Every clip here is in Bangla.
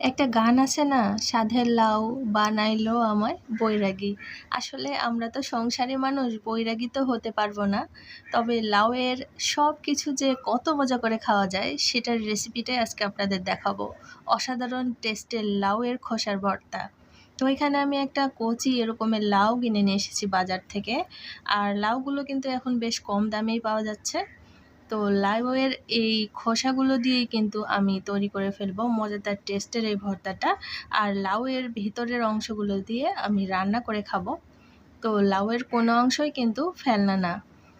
একটা গান আছে না, সাধের লাউ বানাইলো আমায় বৈরাগী আসলে আমরা তো সংসারী মানুষ, বৈরাগী তো হতে পারব না। তবে লাউয়ের সব কিছু যে কত মজা করে খাওয়া যায়, সেটার রেসিপিটাই আজকে আপনাদের দেখাবো। অসাধারণ টেস্টের লাউয়ের খোসার ভর্তা। তো এখানে আমি একটা কচি এরকমের লাউ কিনে নিয়ে এসেছি বাজার থেকে। আর লাউগুলো কিন্তু এখন বেশ কম দামেই পাওয়া যাচ্ছে। তো লাউয়ের এই খোসাগুলো দিয়েই কিন্তু আমি তৈরি করে ফেলব। মজাদার টেস্টের এই ভর্তাটা। আর লাউয়ের ভিতরের অংশগুলো দিয়ে আমি রান্না করে খাব। তো লাউয়ের কোনো অংশই কিন্তু ফেলনা না।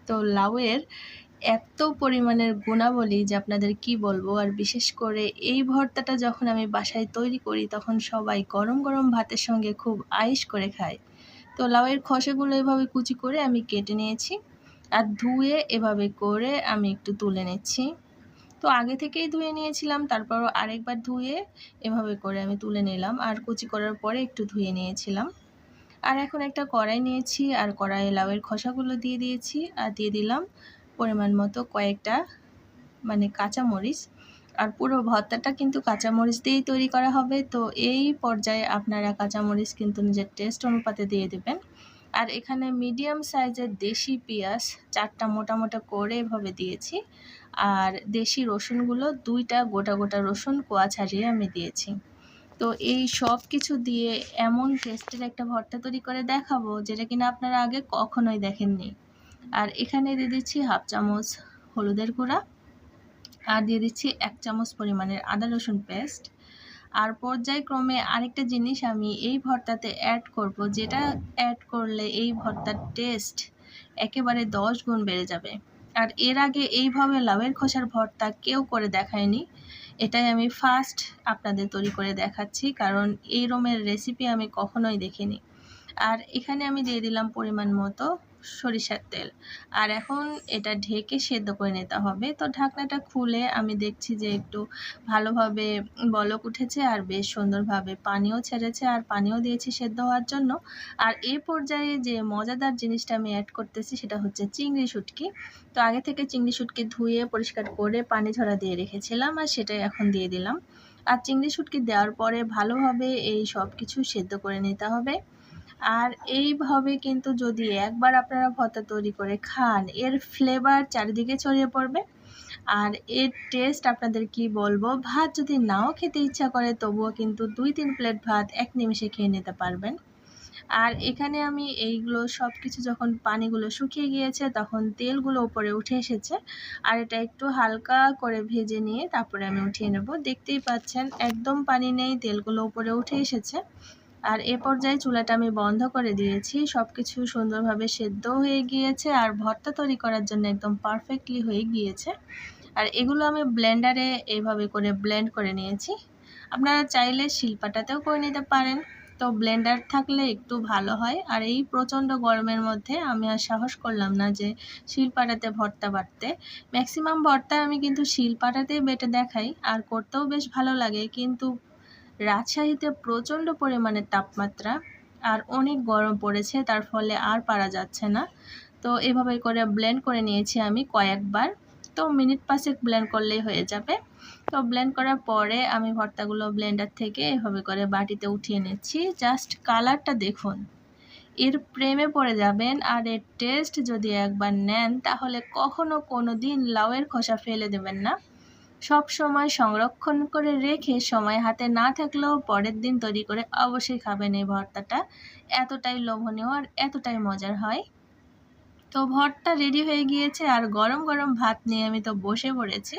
তো লাউয়ের এত পরিমাণের গুণাবলী যে আপনাদের কি বলব? আর বিশেষ করে এই ভর্তাটা যখন আমি বাসায় তৈরি করি, তখন সবাই গরম গরম ভাতের সঙ্গে খুব আয়েস করে খায়। তো লাউয়ের খোসাগুলো এভাবে কুচি করে আমি কেটে নিয়েছি। আর ধুয়ে এভাবে করে আমি একটু তুলে নিচ্ছি। তো আগে থেকেই ধুয়ে নিয়েছিলাম, তারপরও আরেকবার ধুয়ে এভাবে করে আমি তুলে নিলাম আর কুচি করার পরে একটু ধুয়ে নিয়েছিলাম। আর এখন একটা কড়াই নিয়েছি আর কড়াইয়ে লাউয়ের খোসাগুলো দিয়ে দিয়েছি আর দিয়ে দিলাম পরিমাণ মতো কয়েকটা মানে কাঁচামরিচ। আর পুরো ভর্তাটা কিন্তু কাঁচামরিচ দিয়েই তৈরি করা হবে, তো এই পর্যায়ে আপনারা কাঁচামরিচ কিন্তু নিজের টেস্ট অনুপাতে দিয়ে দেবেন। আর এখানে মিডিয়াম সাইজের দেশি পেঁয়াজ চারটা মোটা মোটা করে এভাবে দিয়েছি। আর দেশি রসুনগুলো দুইটা গোটা গোটা রসুন কোয়া ছাড়িয়ে আমি দিয়েছি। তো এই সব কিছু দিয়ে এমন টেস্টের একটা ভর্তা তৈরি করে দেখাবো যেটা কিনা আপনারা আগে কখনোই দেখেননি। আর এখানে দিয়ে দিচ্ছি হাফ চামচ হলুদের গুঁড়া। আর দিয়ে দিচ্ছি এক চামচ পরিমাণের আদা রসুন পেস্ট আর পর্যায়ক্রমে আরেকটা জিনিস আমি এই ভর্তাতে অ্যাড করব, যেটা অ্যাড করলে এই ভর্তার টেস্ট একেবারে দশ গুণ বেড়ে যাবে। আর এর আগে এইভাবে লাউয়ের খোসার ভর্তা কেউ করে দেখায়নি, এটাই আমি ফার্স্ট আপনাদের তৈরি করে দেখাচ্ছি, কারণ এই রমের রেসিপি আমি কখনোই দেখিনি। আর এখানে আমি দিয়ে দিলাম পরিমাণ মতো সরিষার তেল। আর এখন এটা ঢেকে সেদ্ধ করে নিতে হবে। তো ঢাকনাটা খুলে আমি দেখছি যে একটু ভালোভাবে বলক উঠেছে আর বেশ সুন্দরভাবে পানিও ছেড়েছে আর পানিও দিয়েছি সেদ্ধ হওয়ার জন্য। আর এই পর্যায়ে যে মজাদার জিনিসটা আমি অ্যাড করতেছি সেটা হচ্ছে চিংড়ি শুটকি। তো আগে থেকে চিংড়ি শুটকি ধুয়ে, পরিষ্কার করে পানি ঝরা দিয়ে রেখেছিলাম আর সেটাই এখন দিয়ে দিলাম। আর চিংড়ি শুটকি দেওয়ার পরে ভালোভাবে এই সব কিছু সেদ্ধ করে নিতে হবে। আর এইভাবে কিন্তু যদি একবার আপনারা ভর্তা তৈরি করে খান, এর ফ্লেভার চারিদিকে ছড়িয়ে পড়বে। আর এর টেস্ট আপনাদের কি বলব, ভাত যদি নাও খেতে ইচ্ছা করে, তবুও কিন্তু দুই তিন প্লেট ভাত এক নিমিষে খেয়ে নিতে পারবেন। আর এখানে আমি এইগুলো সব কিছু যখন পানিগুলো শুকিয়ে গিয়েছে, তখন তেলগুলো উপরে উঠে এসেছে। আর এটা একটু হালকা করে ভেজে নিয়ে তারপরে আমি উঠিয়ে নেব। দেখতেই পাচ্ছেন, একদম পানি নেই, তেলগুলো উপরে উঠে এসেছে। আর এ পর্যায়ে চুলাটা আমি বন্ধ করে দিয়েছি। সব কিছু সুন্দরভাবে সেদ্ধ হয়ে গিয়েছে আর ভর্তা তৈরি করার জন্য একদম পারফেক্টলি হয়ে গিয়েছে। আর এগুলো আমি ব্লেন্ডারে এইভাবে করে ব্লেন্ড করে নিয়েছি। আপনারা চাইলে শিল্পাটাতেও করে নিতে পারেন। তো ব্লেন্ডার থাকলে একটু ভালো হয়। আর এই প্রচণ্ড গরমের মধ্যে আমি আর সাহস করলাম না যে শিলপাটাতে ভর্তা বাটতে। ম্যাক্সিমাম ভর্তা আমি কিন্তু শিলপাটাতেই বেটে দেখাই। আর করতেও বেশ ভালো লাগে। কিন্তু রাজশাহীতে প্রচণ্ড পরিমাণে তাপমাত্রা আর অনেক গরম পড়েছে, তার ফলে আর পারা যাচ্ছে না। তো এভাবে করে ব্লেন্ড করে নিয়েছি আমি কয়েকবার। তো মিনিট পাঁচেক ব্লেন্ড করলেই হয়ে যাবে। তো ব্লেন্ড করার পরে আমি ভর্তাগুলো ব্লেন্ডার থেকে এভাবে করে বাটিতে উঠিয়ে নিচ্ছি। জাস্ট কালারটা দেখুন। এর প্রেমে পড়ে যাবেন আর এর টেস্ট যদি একবার নেন, তাহলে কখনো কোনো দিন লাউয়ের খোসা ফেলে দেবেন না। সব সময় সংরক্ষণ করে রেখে সময় হাতে না থাকলেও পরের দিন তৈরি করে অবশ্যই খাবেন এই ভর্তাটা। এতটাই লোভনীয় আর এতটাই মজার হয়। তো ভর্তা রেডি হয়ে গিয়েছে আর গরম গরম ভাত নিয়ে আমি তো বসে পড়েছি।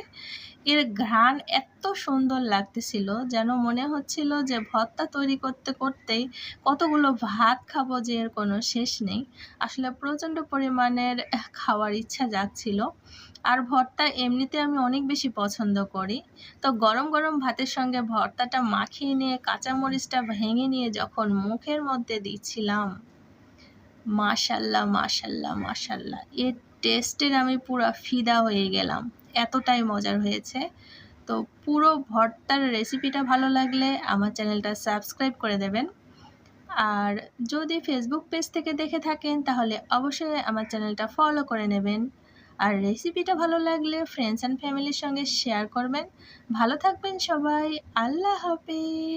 এর ঘ্রাণ এত সুন্দর লাগতেছিল যেন মনে হচ্ছিল যে ভর্তা তৈরি করতে করতেই কতগুলো ভাত খাব যে এর কোনো শেষ নেই। আসলে প্রচণ্ড পরিমাণের খাওয়ার ইচ্ছা যাচ্ছিল আর ভর্তা এমনিতে আমি অনেক বেশি পছন্দ করি। তো গরম গরম ভাতের সঙ্গে ভর্তাটা মাখিয়ে নিয়ে, কাঁচামরিচটা ভেঙে নিয়ে যখন মুখের মধ্যে দিচ্ছিলাম, মাশাল্লাহ মাশাল্লাহ মাশাল্লাহ, এর টেস্টের আমি পুরো ফিদা হয়ে গেলাম। এতটাই মজার হয়েছে। তো পুরো ভর্তার রেসিপিটা ভালো লাগলে আমার চ্যানেলটা সাবস্ক্রাইব করে দেবেন। আর যদি ফেসবুক পেজ থেকে দেখে থাকেন, তাহলে অবশ্যই আমার চ্যানেলটা ফলো করে নেবেন। আর রেসিপিটা ভালো লাগলে ফ্রেন্ডস অ্যান্ড ফ্যামিলির সঙ্গে শেয়ার করবেন। ভালো থাকবেন সবাই। আল্লাহ হাফেজ।